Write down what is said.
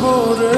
করে